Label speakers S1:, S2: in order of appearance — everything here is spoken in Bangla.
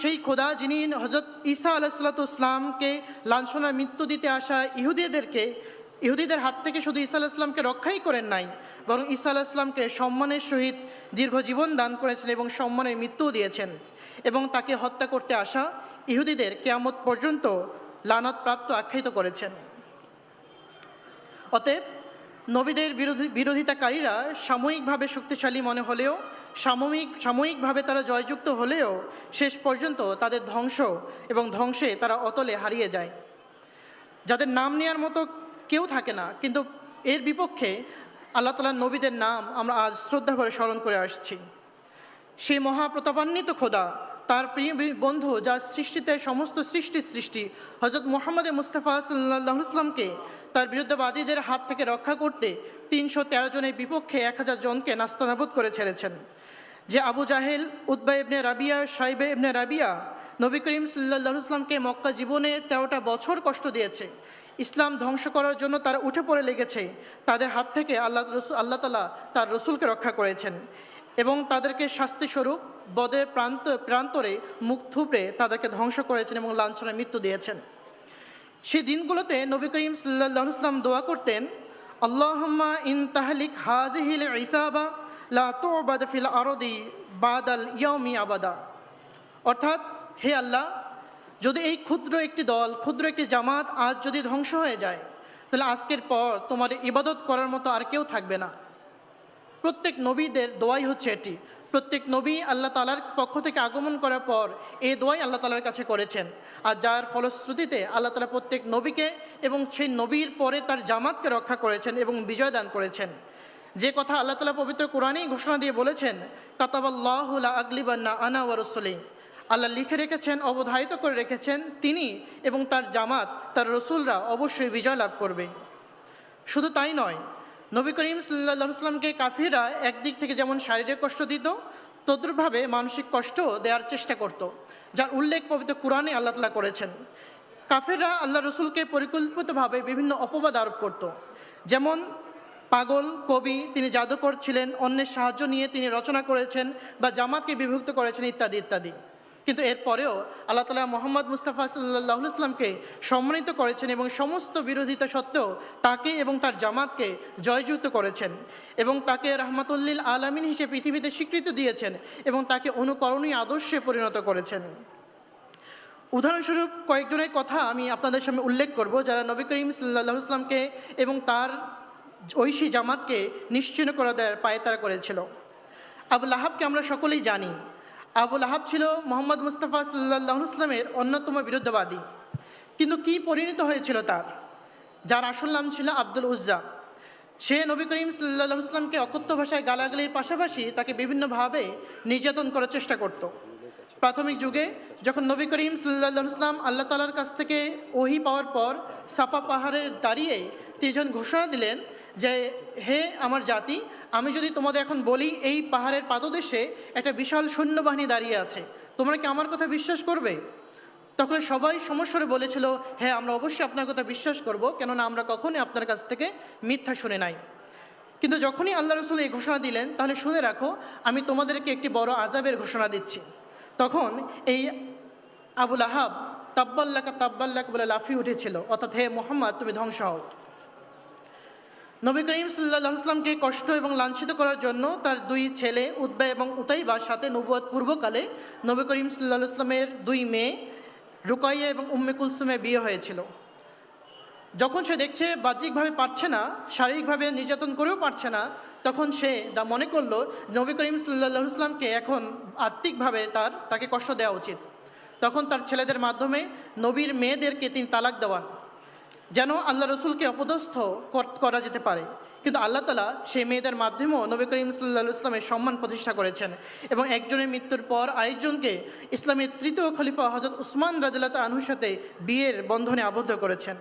S1: সেই খোদা যিনি হজরত ঈসা আলাহিসাল্লাতুসলামকে লাঞ্ছনার মৃত্যু দিতে আসা ইহুদিদেরকে, ইহুদিদের হাত থেকে শুধু ঈসা আলাহিসামকে রক্ষাই করেন নাই, বরং ঈসা আলাহিসামকে সম্মানের সহিত দীর্ঘ জীবন দান করেছেন এবং সম্মানের মৃত্যুও দিয়েছেন এবং তাকে হত্যা করতে আসা ইহুদিদের কেয়ামত পর্যন্ত লানত প্রাপ্ত আখ্যায়িত করেছেন। অতএব নবীদের বিরোধী বিরোধিতাকারীরা সাময়িকভাবে শক্তিশালী মনে হলেও, সাময়িক, সাময়িকভাবে তারা জয়যুক্ত হলেও শেষ পর্যন্ত তাদের ধ্বংস এবং ধ্বংসে তারা অতলে হারিয়ে যায়। যাদের নাম নেওয়ার মতো কেউ থাকে না, কিন্তু এর বিপক্ষে আল্লাহ তালার নবীদের নাম আমরা আজ শ্রদ্ধা করে স্মরণ করে আসছি। সেই মহাপ্রতাপান্বিত খোদা, তার প্রিয় বন্ধু যার সৃষ্টিতে সমস্ত সৃষ্টি সৃষ্টি হজরত মোহাম্মদ মুস্তাফা সাল্লাহ ইসলামকে তার বিরুদ্ধবাদীদের হাত থেকে রক্ষা করতে তিনশো তেরো জনের বিপক্ষে এক হাজার জনকে নাস্তানাবুদ করে ছেড়েছেন। যে আবু জাহেল উদ্বা ইবনে রাবিয়া সাইবে ইবনে রাবিয়া, নবী করিম সাল্লাহ ইসলামকে মক্কা জীবনে তেরোটা বছর কষ্ট দিয়েছে। ইসলাম ধ্বংস করার জন্য তারা উঠে পড়ে লেগেছে। তাদের হাত থেকে আল্লাহ রসুল, আল্লাহ তালা তার রসুলকে রক্ষা করেছেন এবং তাদেরকে শাস্তিস্বরূপ বদের প্রান্ত, প্রান্তরে মুখ থুপড়ে তাদেরকে ধ্বংস করেছেন এবং লাঞ্ছনায় মৃত্যু দিয়েছেন। সেই দিনগুলোতে নবী করিম সাল্লাহ ইসলাম দোয়া করতেন, আল্লাহম্মা ইন তাহলিক হাজিহিল ইসাবা লা ফিল আরদি বাদাল ইয়মি আবাদা। অর্থাৎ, হে আল্লাহ, যদি এই ক্ষুদ্র একটি দল, ক্ষুদ্র একটি জামাত আজ যদি ধ্বংস হয়ে যায়, তাহলে আজকের পর তোমার ইবাদত করার মতো আর কেউ থাকবে না। প্রত্যেক নবীদের দোয়াই হচ্ছে এটি প্রত্যেক নবী আল্লাহ তালার পক্ষ থেকে আগমন করার পর এই দোয়াই আল্লাহ তালার কাছে করেছেন। আর যার ফলশ্রুতিতে আল্লাহ তালা প্রত্যেক নবীকে এবং সেই নবীর পরে তার জামাতকে রক্ষা করেছেন এবং বিজয় দান করেছেন। যে কথা আল্লাহ তালা পবিত্র কোরআনেই ঘোষণা দিয়ে বলেছেন কাতাবাল্লাহুল্লা আগলিবান্না আনা ওয়ারসলি আল্লাহ লিখে রেখেছেন, অবধারিত করে রেখেছেন তিনি এবং তার জামাত, তার রসুলরা অবশ্যই বিজয় লাভ করবে। শুধু তাই নয় নবী করিম সাল্লাহ ইসলামকে কাফিরা একদিক থেকে যেমন শারীরিক কষ্ট দিত, তদ্রুপভাবে মানসিক কষ্ট দেওয়ার চেষ্টা করত, যার উল্লেখ পবিত্র কোরআনে আল্লাহ তালা করেছেন। কাফেররা আল্লাহ রসুলকে পরিকল্পিতভাবে বিভিন্ন অপবাদ আরোপ করত। যেমন পাগল, কবি, তিনি জাদুকর ছিলেন, অন্যের সাহায্য নিয়ে তিনি রচনা করেছেন বা জামাতকে বিভক্ত করেছেন ইত্যাদি ইত্যাদি। কিন্তু এরপরেও আল্লাহ তালা মোহাম্মদ মুস্তাফা সাল্লাহ ইসলামকে সম্মানিত করেছেন এবং সমস্ত বিরোধিতা সত্ত্বেও তাকে এবং তার জামাতকে জয়যুক্ত করেছেন এবং তাকে রহমাতুল্লিল আলমিন হিসেবে পৃথিবীতে স্বীকৃতি দিয়েছেন এবং তাকে অনুকরণীয় আদর্শে পরিণত করেছেন। উদাহরণস্বরূপ কয়েকজনের কথা আমি আপনাদের সামনে উল্লেখ করব যারা নবী করিম সাল্লাহ ইসলামকে এবং তার ঐশী জামাতকে নিশ্চিন্ন করে দেওয়ার পায়ে তারা করেছিল। আবুল আহাবকে আমরা সকলেই জানি আবুল আহাব ছিল মোহাম্মদ মুস্তাফা সাল্লাহ ইসলামের অন্যতম বিরুদ্ধবাদী। কিন্তু কি পরিণত হয়েছিল তার? যার আসল নাম ছিল আব্দুল উজ্জা। সে নবী করিম সাল্লাহ ইসলামকে অকথ্য ভাষায় গালাগালির পাশাপাশি তাকে বিভিন্নভাবে নির্যাতন করার চেষ্টা করত। প্রাথমিক যুগে যখন নবী করিম সাল্লাহ ইসলাম আল্লাহ তালার কাছ থেকে ওহি পাওয়ার পর সাফা পাহাড়ের দাঁড়িয়ে তিনি যখন ঘোষণা দিলেন যে, হে আমার জাতি, আমি যদি তোমাদের এখন বলি, এই পাহাড়ের পাদদেশে একটা বিশাল সৈন্যবাহিনী দাঁড়িয়ে আছে, তোমরা কি আমার কথা বিশ্বাস করবে? তখন সবাই সমস্যরে বলেছিল হ্যাঁ আমরা অবশ্যই আপনার কথা বিশ্বাস করব, কেননা আমরা কখনই আপনার কাছ থেকে মিথ্যা শুনে নাই। কিন্তু যখনই আল্লাহ রসুল এই ঘোষণা দিলেন, তাহলে শুনে রাখো, আমি তোমাদেরকে একটি বড় আজাবের ঘোষণা দিচ্ছি। তখন এই আবুল আহাব, তাব্বাল্লাকা, তাব্বাল্লাক বলে লাফিয়ে উঠেছিল, অর্থাৎ, হে মোহাম্মদ, তুমি ধ্বংস হও। নবী করিম সাল্লাহ কষ্ট এবং লাঞ্ছিত করার জন্য তার দুই ছেলে উদ্বা এবং উতাইবার সাথে নবুয়াদ পূর্বকালে নবী করিম সাল্লাহ ইসলামের দুই মেয়ে রুকাইয়া এবং উম্মে কুলসুমে বিয়ে হয়েছিল। যখন সে দেখছে বাহ্যিকভাবে পারছে না, শারীরিকভাবে নির্যাতন করেও পারছে না, তখন সে দা মনে করল, নবী করিম সাল্লাহ ইসলামকে এখন আত্মিকভাবে তার, তাকে কষ্ট দেওয়া উচিত। তখন তার ছেলেদের মাধ্যমে নবীর মেয়েদেরকে তিনি তালাক দেওয়ান। যেন আল্লাহ রসুলকে অপদস্থ করা যেতে পারে। কিন্তু আল্লাহ তালা সেই মেয়েদের মাধ্যমেও নবী করিম সাল্লা ইসলামের সম্মান প্রতিষ্ঠা করেছেন এবং একজনের মৃত্যুর পর আরেকজনকে ইসলামের তৃতীয় খলিফা হজরত উসমান রাজিল্লা আনহুর সাথে বিয়ের বন্ধনে আবদ্ধ করেছেন।